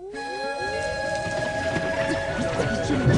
Thank you.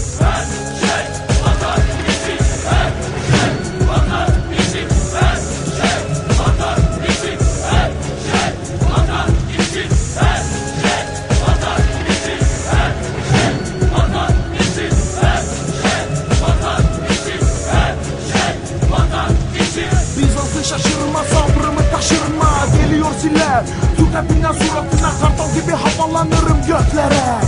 sile Türk rapinden suratına kartal gibi havalanırım göklere.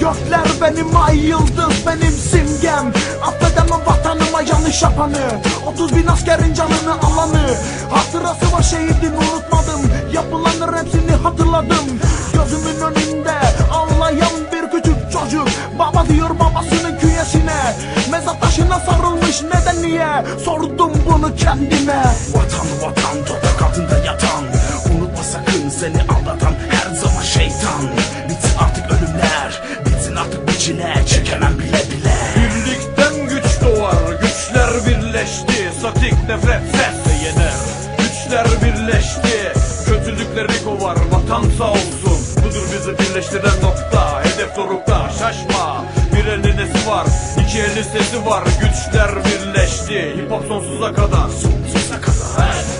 Gökler benim ay yıldız benim simgem. Affedemem vatanıma yanlış yapanı. 30 bin askerin canını alanı. Hatırası var şehidin unutmadım. Yapılanır hepsini hatırladım. Gözümün önünde ağlayan bir küçük çocuk. Baba diyor babasının künyesine. Mezat taşına sarılmış neden niye? Sordum bunu kendime. Vatan vatan toprak altında yatan seni aldatan her zaman şeytan. Bitsin artık ölümler Bitsin artık bu Çekemem bile bile. Birlikten güç doğar, güçler birleşti. Statik nefret sesle yener Güçler birleşti, kötülükleri kovar. Vatan sağ olsun, budur bizi birleştiren nokta. Hedef dorukta, şaşma. Bir elin nesi var, iki elin sesi var. Güçler birleşti, hip hop sonsuza kadar. Sonsuza kadar